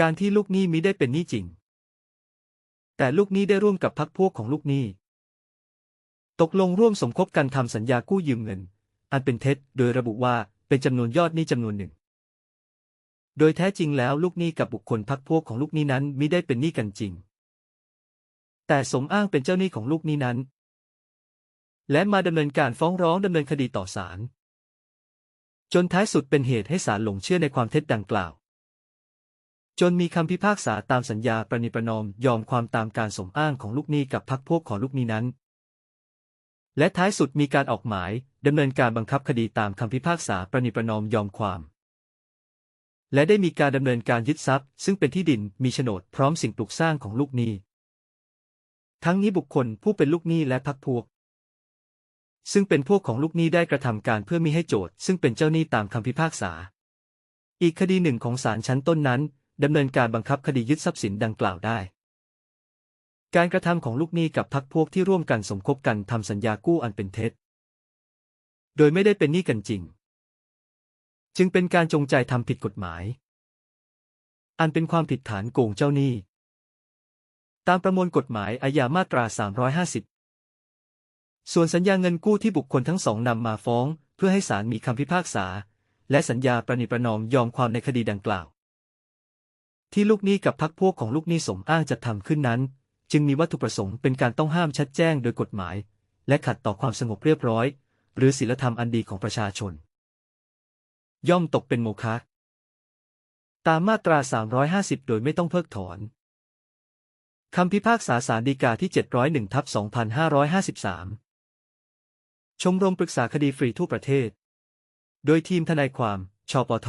การที่ลูกหนี้มิได้เป็นหนี้จริง แต่ลูกหนี้ได้ร่วมกับพรรคพวกของลูกหนี้ ตกลงร่วมสมคบกันทำสัญญากู้ยืมเงิน อันเป็นเท็จโดยระบุว่าเป็นจำนวนยอดหนี้จำนวนหนึ่ง โดยแท้จริงแล้วลูกหนี้กับบุคคลพรรคพวกของลูกหนี้นั้นมิได้เป็นหนี้กันจริง แต่สมอ้างเป็นเจ้าหนี้ของลูกหนี้นั้น และมาดำเนินการฟ้องร้องดำเนินคดีต่อศาลจนท้ายสุดเป็นเหตุให้ศาลหลงเชื่อในความเท็จดังกล่าว จนมีคำพิพากษาตามสัญญาประนิประนอมยอมความตามการสมอ้างของลูกหนี้กับพรรคพวกของลูกหนี้นั้น และท้ายสุดมีการออกหมายดำเนินการบังคับคดีตามคำพิพากษาประนิประนอมยอมความ และได้มีการดำเนินการยึดทรัพย์ ซึ่งเป็นที่ดินมีโฉนดพร้อมสิ่งปลูกสร้างของลูกหนี้ ทั้งนี้บุคคลผู้เป็นลูกหนี้และพรรคพวก ซึ่งเป็นพวกของลูกหนี้ได้กระทำการเพื่อมิให้โจทย์ซึ่งเป็นเจ้าหนี้ตามคำพิพากษา อีกคดีหนึ่งของศาลชั้นต้นนั้น ดำเนินการบังคับคดียึดทรัพย์สินดังกล่าวได้ การกระทำของลูกหนี้กับพรรคพวกที่ร่วมกันสมคบกันทำสัญญากู้อันเป็นเท็จ โดยไม่ได้เป็นหนี้กันจริง จึงเป็นการจงใจทำผิดกฎหมาย อันเป็นความผิดฐานโกงเจ้าหนี้ ตามประมวลกฎหมายอาญามาตรา 350 ส่วนสัญญาเงินกู้ที่บุคคลทั้งสองนำมาฟ้อง เพื่อให้ศาลมีคำพิพากษา และสัญญาประนิประนอมยอมความในคดีดังกล่าว ที่ลูกหนี้กับพรรคพวกของลูกหนี้สมอ้างจัดทำขึ้นนั้น จึงมีวัตถุประสงค์เป็นการต้องห้ามชัดแจ้งโดยกฎหมาย และขัดต่อความสงบเรียบร้อย หรือศีลธรรมอันดีของประชาชน ย่อมตกเป็นโมฆะตามมาตรา 350 โดยไม่ต้องเพิกถอนคำพิพากษาสารดีกาที่ 701ทับ2553 ชมรมปรึกษาคดีฟรีทั่วประเทศ โดยทีมทนายความ ชปท